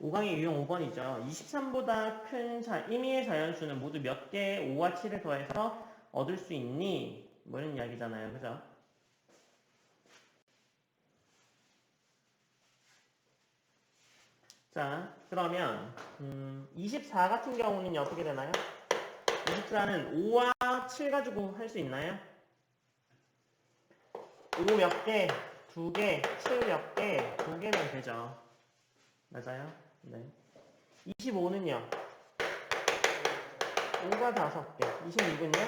5강의 유형 5번이죠. 23보다 큰 자, 임의의 자연수는 모두 몇개 5와 7을 더해서 얻을 수 있니? 뭐 이런 이야기잖아요. 그죠? 자, 그러면 음, 24 같은 경우는 어떻게 되나요? 24는 5와 7 가지고 할 수 있나요? 5 몇 개, 2개, 7 몇 개, 2개면 되죠. 맞아요? 네. 25는요? 5가 5개. 26은요?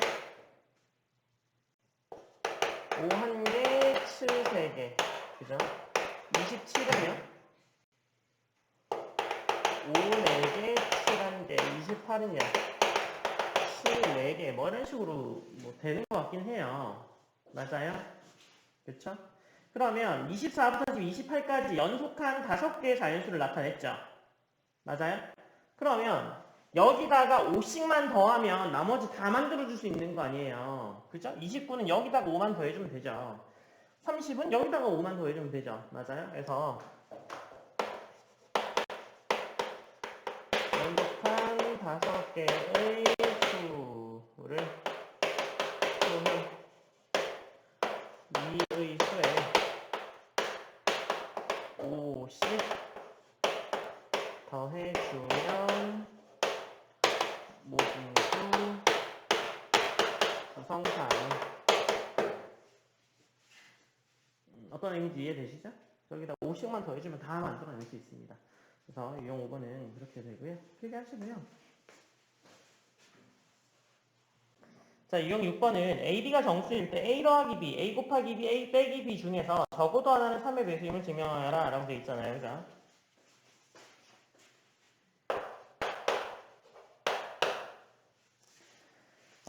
5 1개, 7 3개. 그죠? 27은요? 5 4개, 7 1개. 28은요? 7 4개. 뭐 이런 식으로 뭐 되는 것 같긴 해요. 맞아요? 그쵸? 그러면 24부터 지금 28까지 연속한 5개의 자연수를 나타냈죠. 맞아요? 그러면 여기다가 5씩만 더하면 나머지 다 만들어줄 수 있는 거 아니에요. 그죠? 29는 여기다가 5만 더해주면 되죠. 30은 여기다가 5만 더해주면 되죠. 맞아요? 그래서 연속한 5개의 의미인지 이해되시죠? 여기다 50만 더해주면 다 만들어낼 수 있습니다. 그래서 유형 5번은 그렇게 되고요. 필기하시고요. 자, 유형 6번은 A, B가 정수일 때 A 더하기 B, A 곱하기 B, A 빼기 B 중에서 적어도 하나는 3의 배수임을 증명하여라 라고 되어 있잖아요. 그죠?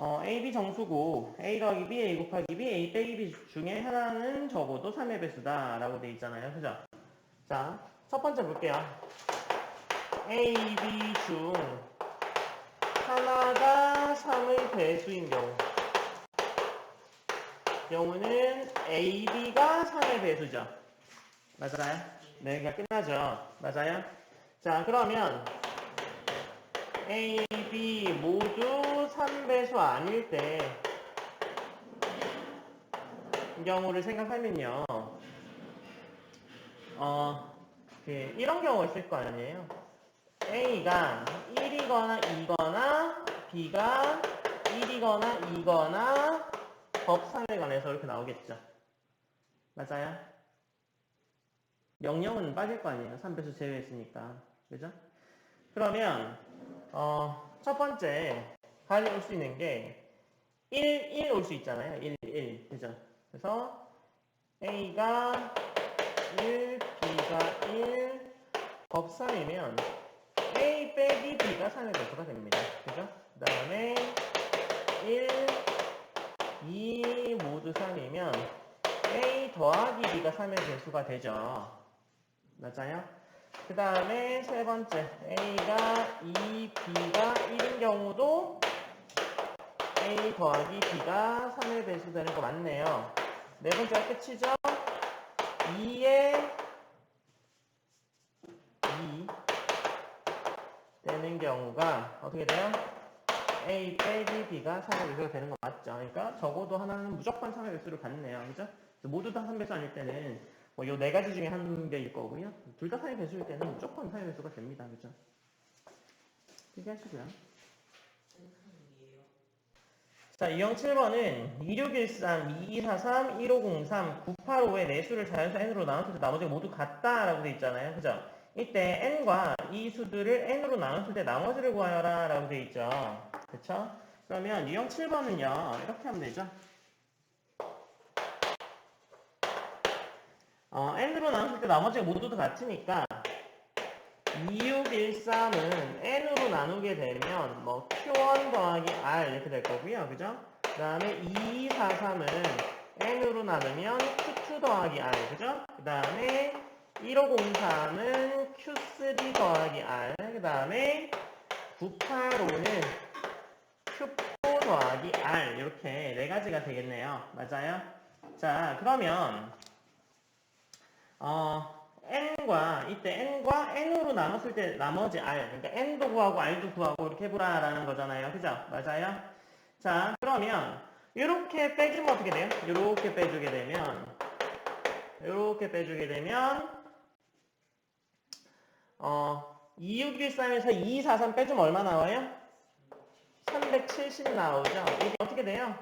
어, A, B 정수고 A 더하기 B, A 곱하기 B, A 빼기 B 중에 하나는 적어도 3의 배수다 라고 되어 있잖아요. 그죠? 자, 첫 번째 볼게요. A, B 중 하나가 3의 배수인 경우 경우는 A, B가 3의 배수죠. 맞아요? 네, 그러니까 끝나죠. 맞아요? 자, 그러면 A, B 모두 3배수 아닐 때이 경우를 생각하면요. 어, 그 이런 경우가 있을 거 아니에요. A가 1이거나 2거나 B가 1이거나 2거나 법상에 관해서 이렇게 나오겠죠. 맞아요? 명령은 빠질 거 아니에요. 3배수 제외했으니까. 그죠? 그러면 어, 첫 번째 가져올 수 있는 게 1, 1 올 수 있잖아요. 1, 1. 그죠? 그래서 A가 1, B가 1, 법상이면 A 빼기 B가 3의 배수가 됩니다. 그죠? 그 다음에 1, 2 모두 3이면 A 더하기 B가 3의 배수가 되죠. 맞아요? 그 다음에 세 번째 A가 2, B가 1인 경우도 A 더하기 B가 3의 배수 되는 거 맞네요. 네 번째가 끝이죠? 2에 2 되는 경우가 어떻게 돼요? A 빼기 B가 3의 배수가 되는 거 맞죠? 그러니까 적어도 하나는 무조건 3의 배수를 받네요. 그죠? 모두 다 3배수 아닐 때는 뭐 요 네 가지 중에 한 개일 거고요. 둘 다 3의 배수일 때는 무조건 3의 배수가 됩니다. 그죠? 얘기하시고요. 자, 유형 7번은 2613, 2243, 1503, 985의 내수를 자연수 n으로 나눴을 때 나머지가 모두 같다라고 돼 있잖아요. 그죠? 이때 n과 이 수들을 n으로 나눴을 때 나머지를 구하여라 라고 돼 있죠. 그쵸? 그러면 유형 7번은요. 이렇게 하면 되죠. 어, n으로 나눴을 때 나머지가 모두 다 같으니까 2613은 n으로 나누게 되면 뭐 q1 더하기 r 이렇게 될 거고요. 그죠? 그 다음에 2243은 n으로 나누면 q2 더하기 r 그죠? 그 다음에 1503은 q3 더하기 r 그 다음에 985는 q4 더하기 r 이렇게 네 가지가 되겠네요. 맞아요? 자 그러면 어, n과 이때 n과 n으로 나눴을 때 나머지 r 그러니까 n도 구하고 r도 구하고 이렇게 해보라라는 거잖아요. 그죠? 맞아요? 자 그러면 이렇게 빼주면 어떻게 돼요? 이렇게 빼주게 되면 이렇게 빼주게 되면 어 2613에서 2243 빼주면 얼마 나와요? 370 나오죠? 이게 어떻게 돼요?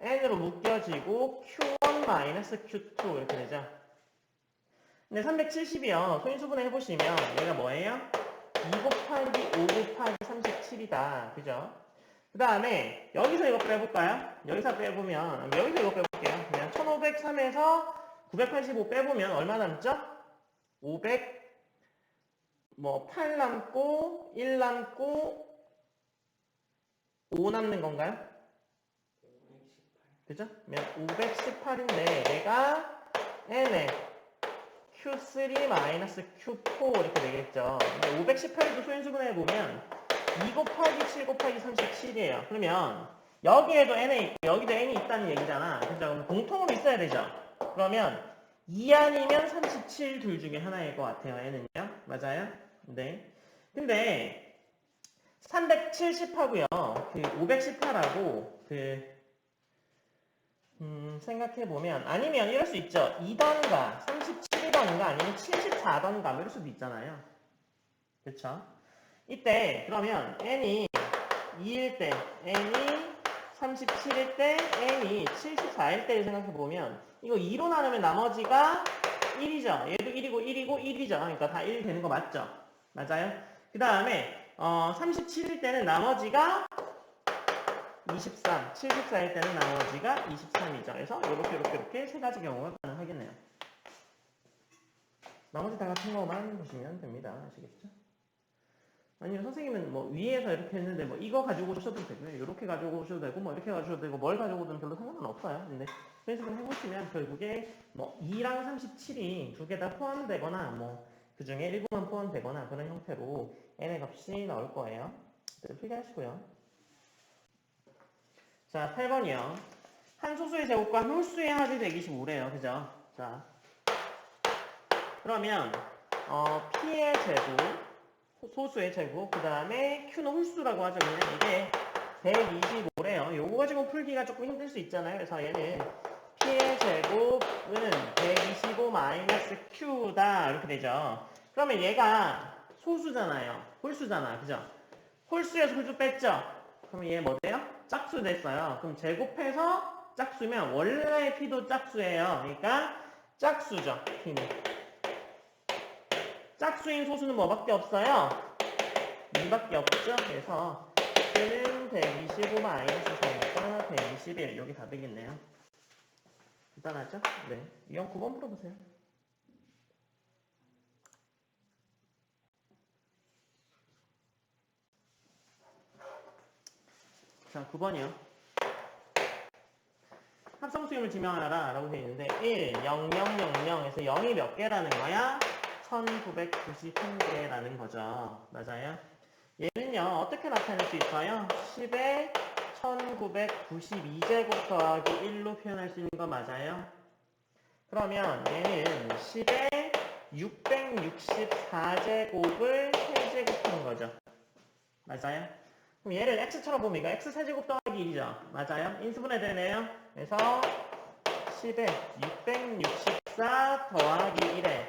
n으로 묶여지고 q1-q2 이렇게 되죠. 근데 370이요. 소인수분해 해보시면 얘가 뭐예요? 2 곱하기 5 곱하기 37이다. 그죠? 그 다음에 여기서 이거 빼볼까요? 여기서 빼보면 여기서 이거 빼볼게요. 그냥 1503에서 985 빼보면 얼마 남죠? 500 뭐 8 남고 1 남고 5 남는 건가요? 그죠? 그러면 518인데 얘가 n에 q3-q4 이렇게 되겠죠. 근데 518도 소인수분해 보면 2 곱하기 7 곱하기 37이에요. 그러면 여기에도 n이 있고 여기도 n이 있다는 얘기잖아. 그죠? 그럼 공통으로 있어야 되죠. 그러면 2 아니면 37 둘 중에 하나일 것 같아요. n은요. 맞아요? 네. 근데 370하고요. 그 518하고 그 음, 생각해보면, 아니면 이럴 수 있죠. 2던가, 37이던가, 아니면 74던가, 뭐 이럴 수도 있잖아요. 그쵸? 이때, 그러면, n이 2일 때, n이 37일 때, n이 74일 때를 생각해보면, 이거 2로 나누면 나머지가 1이죠. 얘도 1이고, 1이고, 1이죠. 그러니까 다 1 되는 거 맞죠? 맞아요? 그 다음에, 어, 37일 때는 나머지가 23, 74일 때는 나머지가 23이죠. 그래서 이렇게 이렇게 이렇게 세 가지 경우가 가능하겠네요. 나머지 다 같은 거만 보시면 됩니다. 아시겠죠? 아니면 선생님은 뭐 위에서 이렇게 했는데 뭐 이거 가지고 오셔도 되고요. 이렇게 가지고 오셔도 되고 뭐 이렇게 가져도 되고 뭘 가지고 오든 별로 상관은 없어요. 근데 연습을 해보시면 결국에 뭐 2랑 37이 두 개 다 포함되거나 뭐 그 중에 일부만 포함되거나 그런 형태로 n의 값이 나올 거예요. 필기하시고요. 자, 8번이요. 한 소수의 제곱과 한 홀수의 합이 125래요. 그죠? 자. 그러면, 어, P의 제곱, 소수의 제곱, 그 다음에 Q는 홀수라고 하죠. 그냥 이게 125래요. 요거 가지고 풀기가 조금 힘들 수 있잖아요. 그래서 얘는 P의 제곱은 125-Q다. 이렇게 되죠. 그러면 얘가 소수잖아요. 홀수잖아. 그죠? 홀수에서 홀수 뺐죠? 그럼 얘뭐 돼요? 짝수 됐어요. 그럼 제곱해서 짝수면 원래 P도 짝수예요. 그러니까 짝수죠. P는. 짝수인 소수는 뭐밖에 없어요? 2밖에 없죠. 그래서 P는 125 마이너스 4니까 121 여기 다 되겠네요. 간단하죠? 네. 이형 9번 풀어보세요. 자, 9번이요. 합성수임을 증명하라 라고 되어 있는데 1, 0, 0, 0, 0에서 0이 몇 개라는 거야? 1991개라는 거죠. 맞아요? 얘는요, 어떻게 나타낼 수 있어요? 10에 1992제곱 더하기 1로 표현할 수 있는 거 맞아요? 그러면 얘는 10에 664제곱을 세제곱하는 거죠. 맞아요? 그럼 얘를 x처럼 이거 x 세제곱 더하기 1이죠. 맞아요? 인수분해 되네요. 그래서 10에 664 더하기 1에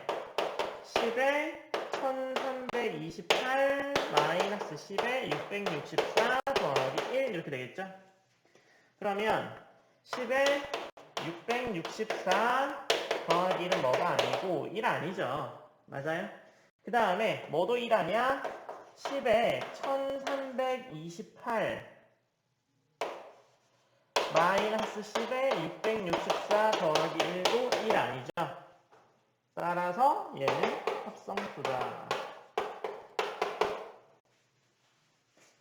10에 1328 마이너스 10에 664 더하기 1 이렇게 되겠죠? 그러면 10에 664 더하기 1은 뭐가 아니고 1 아니죠. 맞아요? 그 다음에 뭐도 1하냐? 10에 1328 마이너스 10에 664 더하기 1도 1 아니죠? 따라서 얘는 합성수다.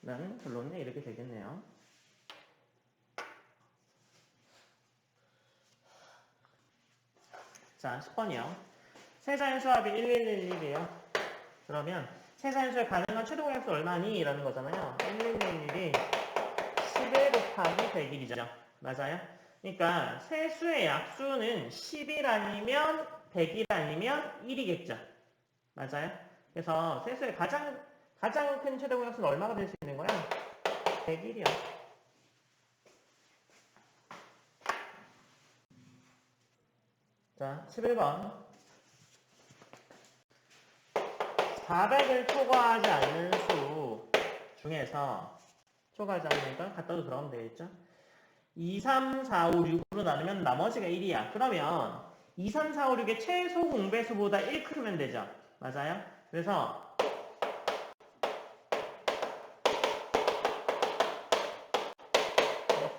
라는 결론이 이렇게 되겠네요. 자, 10번이요. 세자연 수합이 1111이에요. 그러면 세자연수에 가능한 최대 공약수 얼마니? 라는 거잖아요. 1111이 11 곱하기 101이죠. 맞아요? 그러니까 세수의 약수는 10일 아니면 100일 아니면 1이겠죠. 맞아요? 그래서 세수의 가장 가장 큰 최대 공약수는 얼마가 될 수 있는 거야? 100일이요. 자, 11번. 400을 초과하지 않는 수 중에서 초과하지 않으니까 갖다도 들어가면 되겠죠? 2, 3, 4, 5, 6으로 나누면 나머지가 1이야. 그러면 2, 3, 4, 5, 6의 최소 공배수보다 1 크면 되죠. 맞아요? 그래서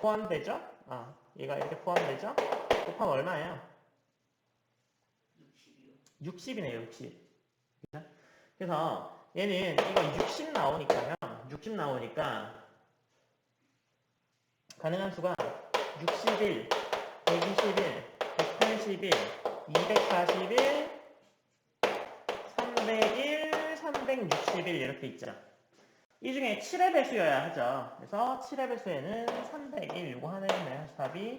포함되죠? 아, 얘가 이렇게 포함되죠? 곱하면 얼마예요? 60이네요, 60. 그래서 얘는 이거 60 나오니까요. 60 나오니까 가능한 수가 61, 121, 181, 241, 301, 361 이렇게 있죠. 이 중에 7의 배수여야 하죠. 그래서 7의 배수에는 301 이거 하나였네요. 답이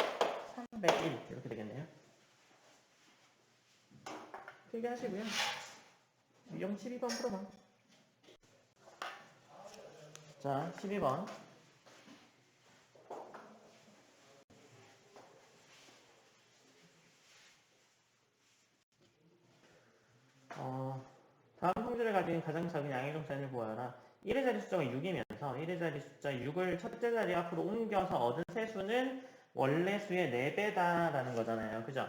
301 이렇게 되겠네요. 필기하시고요. 유형 12번 풀어봐. 자, 12번. 어, 다음 성질을 가진 가장 작은 양의 동산을 보아라. 1의 자리 숫자가 6이면서 1의 자리 숫자 6을 첫째 자리 앞으로 옮겨서 얻은 세수는 원래 수의 4배다라는 거잖아요. 그죠?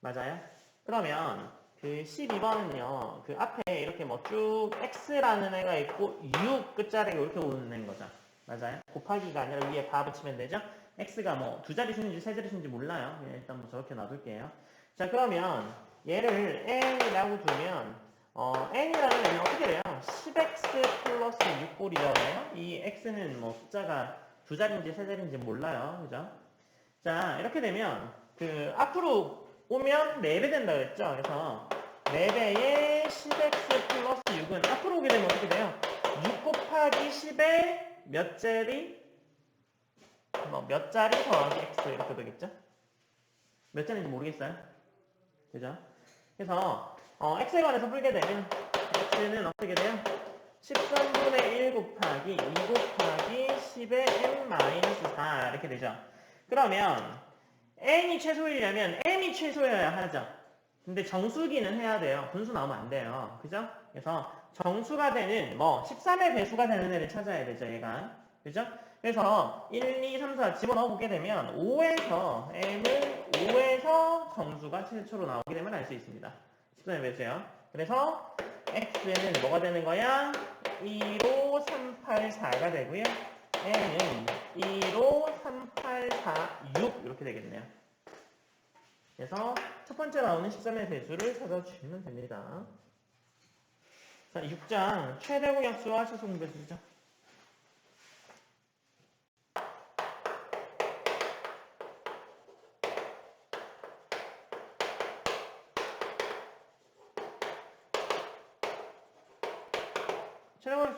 맞아요? 그러면 그 12번은요. 그 앞에 이렇게 뭐 쭉 x라는 애가 있고 6 끝자리가 이렇게 오는 거죠. 맞아요? 곱하기가 아니라 위에 바 붙이면 되죠? x가 뭐 두 자리 수인지 세 자리 수인지 몰라요. 그냥 일단 뭐 저렇게 놔둘게요. 자 그러면 얘를 n이라고 두면 어, n이라는 애는 어떻게 돼요? 10x 플러스 6꼴이잖아요. 이 x는 뭐 숫자가 두 자리인지 세 자리인지 몰라요. 그죠? 자 이렇게 되면 그 앞으로 오면 4배 된다 그랬죠? 그래서 4배의 10x 플러스 6은 앞으로 오게 되면 어떻게 돼요? 6 곱하기 10의 몇 자리? 뭐 몇 자리 더하기 x 이렇게 되겠죠? 몇 자리인지 모르겠어요? 그죠? 그래서 어, x에 관해서 풀게 되면 x는 어떻게 돼요? 13분의 1 곱하기 2 곱하기 10의 n-4 이렇게 되죠. 그러면 n이 최소이려면 m이 최소여야 하죠. 근데 정수기는 해야 돼요. 분수 나오면 안 돼요. 그죠? 그래서 정수가 되는 뭐 13의 배수가 되는 애를 찾아야 되죠. 얘가. 그죠? 그래서 1, 2, 3, 4 집어넣어 보게 되면 5에서 m은 5에서 정수가 최초로 나오게 되면 알 수 있습니다. 13의 배수요. 그래서 x는 뭐가 되는 거야? 2로 384가 되고요. N은 2로 3846 이렇게 되겠네요. 그래서 첫 번째 나오는 13의 배수를 찾아주시면 됩니다. 자, 6장 최대 공약수와 최소 공배수죠.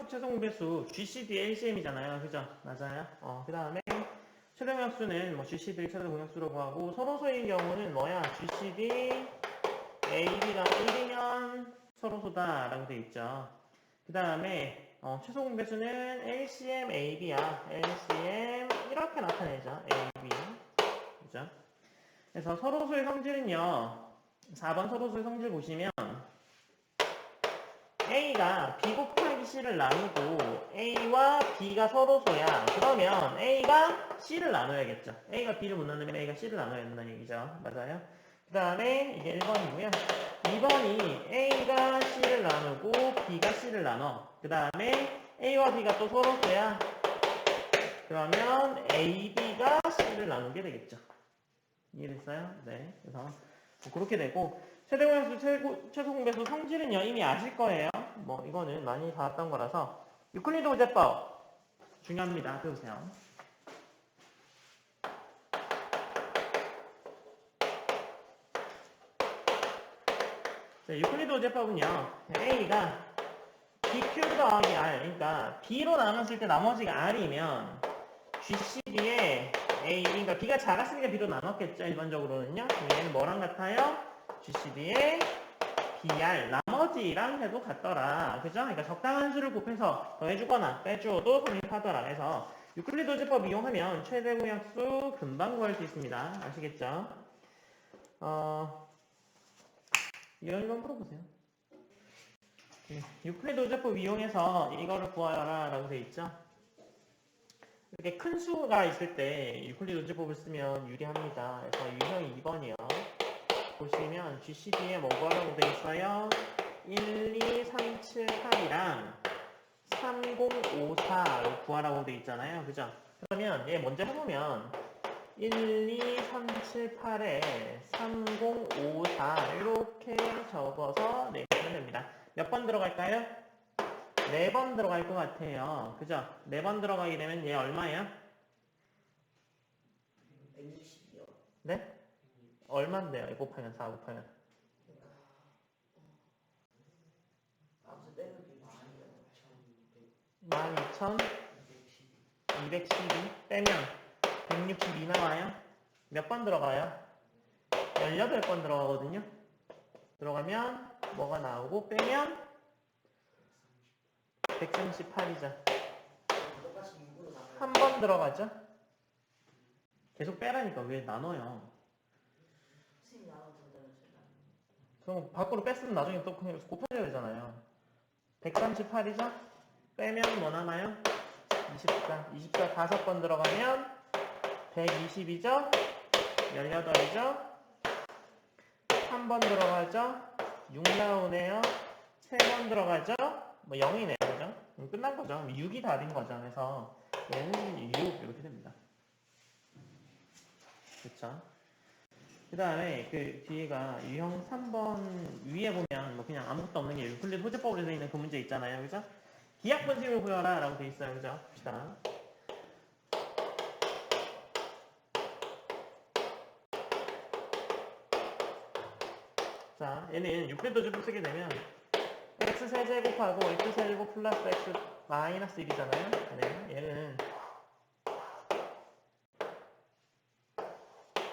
최대 공배수 GCD, LCM이잖아요. 그죠? 맞아요. 어, 그 다음에 최대 공약수는 뭐 GCD 최대 공약수라고 하고 서로소인 경우는 뭐야? GCD AB가 1이면 서로소다 라고 돼 있죠. 그 다음에 어, 최소 공배수는 LCM AB야. LCM 이렇게 나타내죠. AB 그죠? 그래서 서로소의 성질은요. 4번 서로소의 성질 보시면 A가 B 곱하기 C를 나누고 A와 B가 서로소야. 그러면 A가 C를 나눠야겠죠. A가 B를 못 나누면 A가 C를 나눠야 된다는 얘기죠. 맞아요? 그 다음에 이게 1번이고요. 2번이 A가 C를 나누고 B가 C를 나눠. 그 다음에 A와 B가 또 서로소야. 그러면 AB가 C를 나누게 되겠죠. 이해됐어요? 네. 그래서 뭐 그렇게 되고 최대 공약수 최고, 최소 공배수 성질은요 이미 아실 거예요. 뭐 이거는 많이 봤던 거라서 유클리드 오제법 중요합니다. 배우세요. 자, 유클리드 오제법은요 A가 B 큐브 더하기 R 그러니까 B로 나눴을 때 나머지가 R이면 GCD의 A, B가 B가 작았으니까 B로 나눴겠죠 일반적으로는요. 얘는 뭐랑 같아요? GCD의 BR 나머지랑 해도 같더라. 그죠? 그러니까 적당한 수를 곱해서 더해주거나 빼주어도 성립하더라. 그래서 유클리도 제법 이용하면 최대 공약수 금방 구할 수 있습니다. 아시겠죠? 어, 이런 이건 풀어보세요. 예, 유클리도 제법 이용해서 이거를 구하여라 라고 돼 있죠. 이렇게 큰 수가 있을 때 유클리도제법을 쓰면 유리합니다. 그래서 유형이 2번이요. 보시면 GCD에 뭐 구하라고 돼 있어요? 1, 2, 3, 7, 8이랑 3054를 구하라고 돼 있잖아요. 그죠? 그러면 얘 먼저 해보면 1, 2, 3, 7, 8에 3054 이렇게 적어서 내시면 됩니다. 몇 번 들어갈까요? 네 번 들어갈 것 같아요. 그죠? 네 번 들어가게 되면 얘 얼마예요? 120이요. 네? 얼마인데요? 이거 곱하면 4 곱하면 아무튼 게 많이요. 12,212 빼면 162 나와요. 몇 번 들어가요? 18번 들어가거든요. 들어가면 뭐가 나오고 빼면 138이죠. 똑같이 6으로 나눠요. 한번 들어가죠? 계속 빼라니까 왜 나눠요? 그럼 밖으로 뺐으면 나중에 또 그냥 곱해줘야 되잖아요. 138이죠? 빼면 뭐 남아요? 24. 24 다섯 번 들어가면 120이죠? 18이죠? 한 번 들어가죠? 6 나오네요. 세 번 들어가죠? 뭐 0이네요. 그죠? 끝난 거죠. 6이 답인 거죠. 그래서 얘는 6 이렇게 됩니다. 그쵸? 그 다음에 그 뒤에가 유형 3번 위에 보면 뭐 그냥 아무것도 없는 게 유클리드 호재법으로 되어 있는 그 문제 있잖아요. 그죠? 기하 분식을 구해라 라고 되어 있어요. 그죠? 봅시다. 자, 얘는 유클리드 호재법 쓰게 되면 x 세제곱하고 x 세제곱 플러스 x 마이너스 1이잖아요. 네, 얘는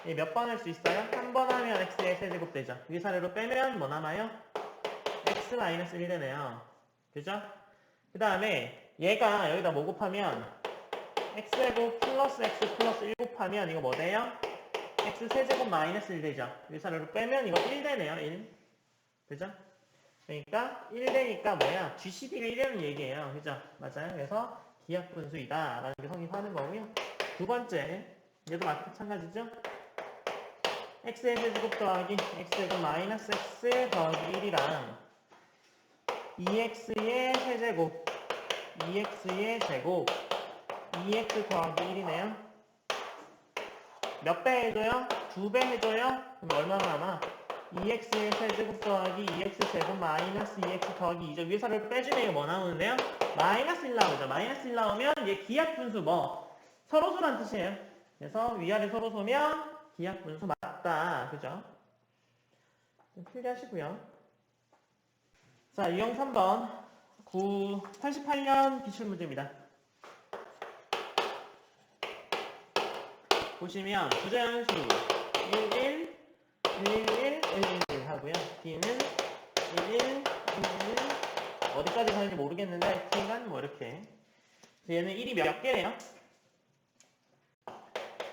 예, 몇번 할 수 있어요? 한 번 하면 x의 세제곱 되죠. 위사례로 빼면 뭐 남아요? x 마이너스 1 되네요. 그죠? 그 다음에 얘가 여기다 뭐 곱하면 x제곱 플러스 x 플러스 1 곱하면 이거 뭐 돼요? x 세제곱 마이너스 1 되죠. 위사례로 빼면 이거 1 되네요. 1. 그죠? 그러니까 1 되니까 뭐야? GCD가 1이라는 얘기예요. 그죠? 맞아요. 그래서 기하 분수이다. 라는 게 성립하는 거고요. 두 번째, 얘도 마찬가지죠? x의 세제곱 더하기 x제곱 마이너스 x 더하기 1이랑 2x의 세제곱 2x의 제곱 2x 더하기 1이네요. 몇 배 해줘요? 두 배 해줘요? 그럼 얼마나 남아? 2x의 세제곱 더하기 2x 제곱 마이너스 2x 더하기 2죠. 위에서 를 빼주면 이거 뭐 나오는데요? 마이너스 1 나오죠. 마이너스 1 나오면 얘 기하분수 뭐? 서로소란 뜻이에요. 그래서 위아래 서로소면 기하분수 맞다. 그죠? 좀 필기하시고요. 자, 유형 3번 9, 88년 기출문제입니다. 보시면 부자연수 1, 1, 1, 1, 1, 1 하고요. D는 1, 1, 1, 1 어디까지 가는지 모르겠는데 T간 뭐 이렇게 얘는 1이 몇 개래요?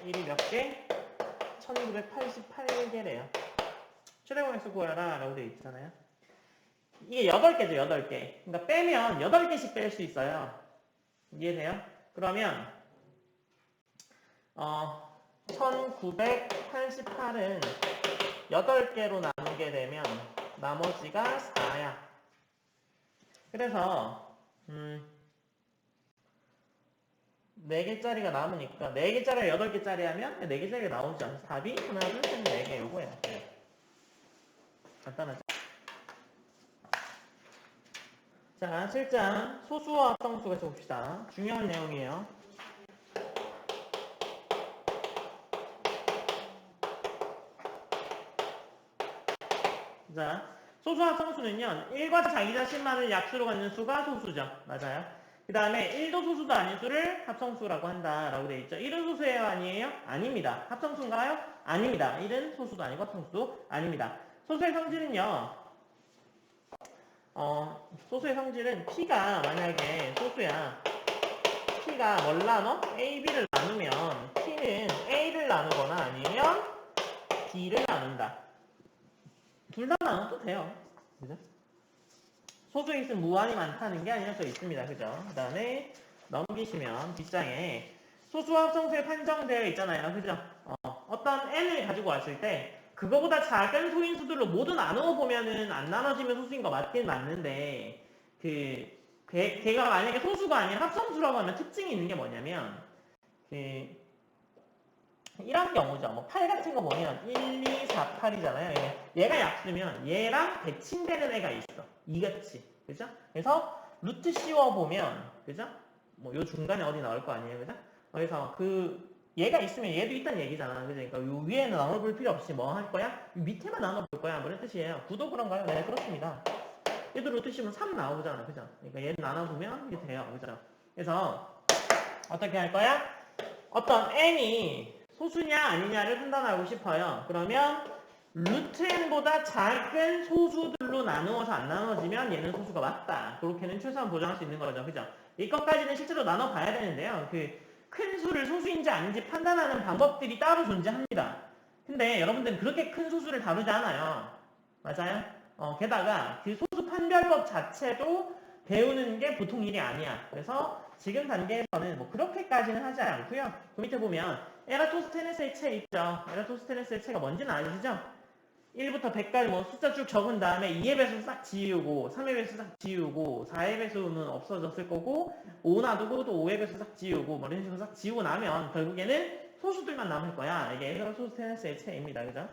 1이 몇 개? 1988개래요. 최대공약수 구하라 라고 되어 있잖아요. 이게 8개죠, 8개. 그러니까 빼면 8개씩 뺄 수 있어요. 이해돼요? 그러면 어, 1988은 8개로 나누게 되면 나머지가 4야. 그래서 음, 4개짜리가 남으니까 4개짜리가 8개짜리 하면 4개짜리가 나오죠. 답이 하나, 둘, 셋, 4개 요거예요. 네. 간단하죠? 자, 7장 소수와 합성수가 봅시다. 중요한 내용이에요. 자, 소수합성수는요, 1과 자기 자신만을 약수로 갖는 수가 소수죠. 맞아요. 그 다음에 1도 소수도 아닌 수를 합성수라고 한다라고 되어 있죠. 1은 소수예요? 아니에요? 아닙니다. 합성수인가요? 아닙니다. 1은 소수도 아니고 합성수도 아닙니다. 소수의 성질은요. 어, 소수의 성질은 P가 만약에 소수야. P가 뭘 나눠? A, B를 나누면 P는 A를 나누거나 아니면 B를 나눈다. 둘 다 나눠도 돼요. 그죠? 소수의 있으면 무한히 많다는 게 아니라 써 있습니다. 그죠? 그 다음에 넘기시면 뒷장에 소수와 합성수에 판정되어 있잖아요. 그죠? 어, 어떤 n을 가지고 왔을 때 그거보다 작은 소인수들로 모두 나누어 보면은 안 나눠지면 소수인 거 맞긴 맞는데 그 걔, 걔가 만약에 소수가 아니라 합성수라고 하면 특징이 있는 게 뭐냐면 그 이런 경우죠. 뭐 8 같은 거 보면 1, 2, 4, 8이잖아요. 얘가 약수면 얘랑 대칭되는 애가 있어. 이같이. 그죠? 그래서 루트 씌워 보면 그죠? 뭐 요 중간에 어디 나올 거 아니에요. 그죠? 그래서 그 얘가 있으면 얘도 있다는 얘기잖아. 그죠? 그러니까 요 위에는 나눠볼 필요 없이 뭐 할 거야? 요 밑에만 나눠볼 거야. 뭐 이런 뜻이에요. 구도 그런가요? 네, 그렇습니다. 얘도 루트 씌우면 3 나오잖아. 그죠? 그러니까 얘를 나눠보면 이게 돼요. 그죠? 그래서 어떻게 할 거야? 어떤 n이 소수냐 아니냐를 판단하고 싶어요. 그러면 루트 n보다 작은 소수들로 나누어서 안 나눠지면 얘는 소수가 맞다. 그렇게는 최소한 보장할 수 있는 거죠. 그죠? 이것까지는 실제로 나눠봐야 되는데요. 그 큰 수를 소수인지 아닌지 판단하는 방법들이 따로 존재합니다. 근데 여러분들은 그렇게 큰 소수를 다루지 않아요. 맞아요? 어, 게다가 그 소수 판별법 자체도 배우는 게 보통 일이 아니야. 그래서 지금 단계에서는 뭐 그렇게까지는 하지 않고요. 그 밑에 보면 에라토스테네스의 체 있죠. 에라토스테네스의 체가 뭔지는 아시죠? 1부터 100까지 뭐 숫자 쭉 적은 다음에 2의 배수 싹 지우고 3의 배수 싹 지우고 4의 배수는 없어졌을 거고 5 놔두고 또 5의 배수 싹 지우고 뭐 이런 식으로 싹 지우고 나면 결국에는 소수들만 남을 거야. 이게 에라토스테네스의 체입니다. 그죠?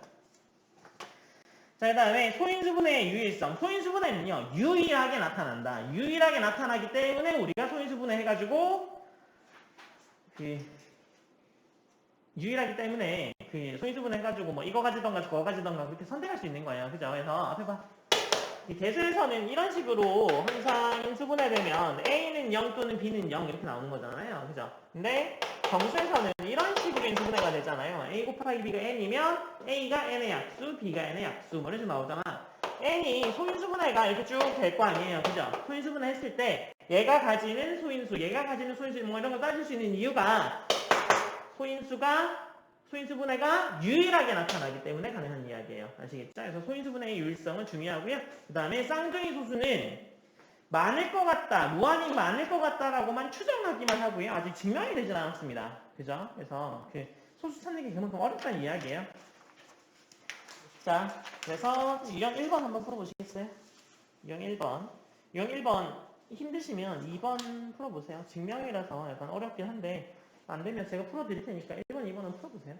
자, 그 다음에 소인수분해의 유일성. 소인수분해는요, 유일하게 나타난다. 유일하게 나타나기 때문에 우리가 소인수분해 해가지고, 그, 유일하기 때문에, 그, 소인수분해 해가지고, 뭐, 이거 가지던가 저거 가지던가 그렇게 선택할 수 있는 거예요. 그죠? 그래서, 앞에 봐. 이 대수에서는 이런 식으로 항상 인수분해 되면 A는 0 또는 B는 0 이렇게 나오는 거잖아요. 그죠? 근데 정수에서는 이런 식으로 인수분해가 되잖아요. A 곱하기 B가 N이면 A가 N의 약수, B가 N의 약수 뭐 이렇게 나오잖아. N이 소인수분해가 이렇게 쭉 될 거 아니에요. 그죠? 소인수분해 했을 때 얘가 가지는 소인수, 얘가 가지는 소인수 뭐 이런 거 따질 수 있는 이유가 소인수가 소인수 분해가 유일하게 나타나기 때문에 가능한 이야기예요. 아시겠죠? 그래서 소인수 분해의 유일성은 중요하고요. 그 다음에 쌍둥이 소수는 많을 것 같다, 무한히 많을 것 같다라고만 추정하기만 하고요. 아직 증명이 되진 않았습니다. 그죠? 그래서 그 소수 찾는 게 그만큼 어렵다는 이야기예요. 자, 그래서 유형 1번 한번 풀어보시겠어요? 유형 1번. 유형 1번 힘드시면 2번 풀어보세요. 증명이라서 약간 어렵긴 한데 안 되면 제가 풀어드릴 테니까 1번, 2번은 풀어보세요.